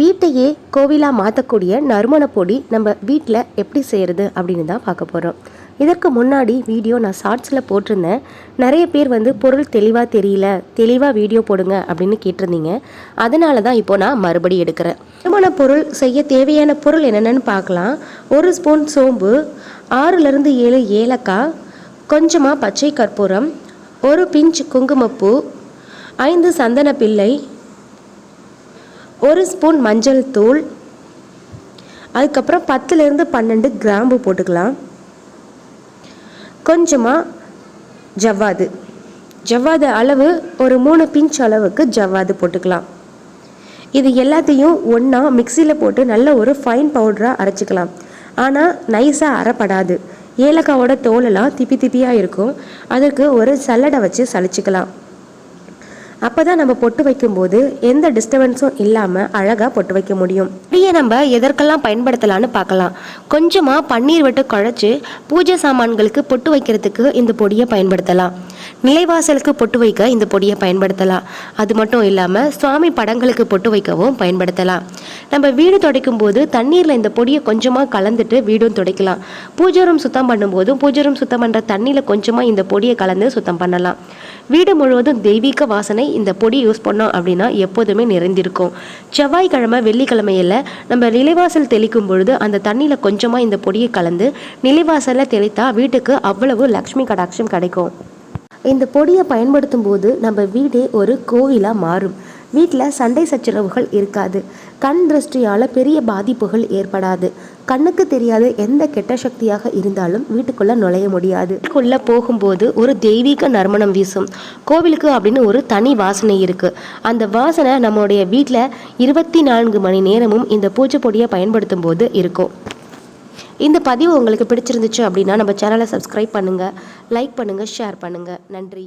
வீட்டையே கோவிலாக மாற்றக்கூடிய நறுமண பொடி நம்ம வீட்டில் எப்படி செய்கிறது அப்படின்னு தான் பார்க்க போகிறோம் இதற்கு முன்னாடி வீடியோ நான் ஷார்ட்ஸில் போட்டிருந்தேன். நிறைய பேர் வந்து பொருள் தெளிவாக தெரியல தெளிவாக வீடியோ போடுங்க அப்படின்னு கேட்டிருந்தீங்க. அதனால தான் இப்போ நான் மறுபடி எடுக்கிறேன். நறுமண பொருள் செய்ய தேவையான பொருள் என்னென்னு பார்க்கலாம். ஒரு ஸ்பூன் சோம்பு ஆறுலேருந்து ஏழு ஏலக்காய் கொஞ்சமாக பச்சை கற்பூரம் ஒரு பிஞ்ச் குங்குமப்பூ ஐந்து சந்தன பிள்ளை ஒரு ஸ்பூன் மஞ்சள் தூள் அதுக்கப்புறம் பத்துலேருந்து பன்னெண்டு கிராம்பு போட்டுக்கலாம். கொஞ்சமாக ஜவ்வாது. ஜவ்வாது அளவு ஒரு மூணு பிஞ்ச் அளவுக்கு ஜவ்வாது போட்டுக்கலாம். இது எல்லாத்தையும் ஒன்றா மிக்சியில் போட்டு நல்ல ஒரு ஃபைன் பவுடராக அரைச்சிக்கலாம். ஆனால் நைஸாக அரைப்படாது. ஏலக்காவோட தோலெல்லாம் திப்பி திப்பியாக இருக்கும். அதற்கு ஒரு சல்லடை வச்சு சலிச்சுக்கலாம் அப்போ தான் நம்ம பொட்டு வைக்கும்போது எந்த டிஸ்டர்பன்ஸும் இல்லாமல் அழகாக பொட்டு வைக்க முடியும். இப்படியே நம்ம எதற்கெல்லாம் பயன்படுத்தலாம்னு பார்க்கலாம். கொஞ்சமாக பன்னீர் விட்டு குழச்சி பூஜை சாமான்களுக்கு பொட்டு வைக்கிறதுக்கு இந்த பொடியை பயன்படுத்தலாம். நிலைவாசலுக்கு பொட்டு வைக்க இந்த பொடியை பயன்படுத்தலாம். அது மட்டும் இல்லாமல் சுவாமி படங்களுக்கு பொட்டு வைக்கவும் பயன்படுத்தலாம். நம்ம வீடு துடைக்கும் போது தண்ணீரில் இந்த பொடியை கொஞ்சமாக கலந்துட்டு வீடும் துடைக்கலாம். பூஜை ரூம் சுத்தம் பண்ணும்போதும் பூஜை ரூம் சுத்தம் பண்ணுற தண்ணியில் கொஞ்சமாக இந்த பொடியை கலந்து சுத்தம் பண்ணலாம். வீடு முழுவதும் தெய்வீக வாசனை இந்த பொடி யூஸ் பண்ணோம் அப்படின்னா எப்போதுமே நிறைந்திருக்கும். செவ்வாய்க்கிழமை வெள்ளிக்கிழமையில் நம்ம நிலைவாசல் தெளிக்கும் பொழுது அந்த தண்ணியில் கொஞ்சமாக இந்த பொடியை கலந்து நிலைவாசலில் தெளித்தா வீட்டுக்கு அவ்வளவு லக்ஷ்மி கடாட்சம் கிடைக்கும். இந்த பொடியை பயன்படுத்தும் போது நம்ம வீடே ஒரு கோயிலாக மாறும். வீட்டில் சண்டை சச்சரவுகள் இருக்காது. கண் திருஷ்டியால் பெரிய பாதிப்புகள் ஏற்படாது. கண்ணுக்கு தெரியாத எந்த கெட்ட சக்தியாக இருந்தாலும் வீட்டுக்குள்ளே நுழைய முடியாது. வீட்டுக்குள்ளே போகும்போது ஒரு தெய்வீக நறுமணம் வீசும். கோவிலுக்கு அப்படின்னு ஒரு தனி வாசனை இருக்குது அந்த வாசனை நம்மளுடைய வீட்டில் இருபத்தி நான்கு மணி நேரமும் இந்த பூச்சை பொடியை பயன்படுத்தும் போது இருக்கும். இந்த பதிவு உங்களுக்கு பிடிச்சிருந்துச்சு அப்படின்னா நம்ம சேனலை சப்ஸ்கிரைப் பண்ணுங்கள் லைக் பண்ணுங்கள் ஷேர் பண்ணுங்கள் நன்றி.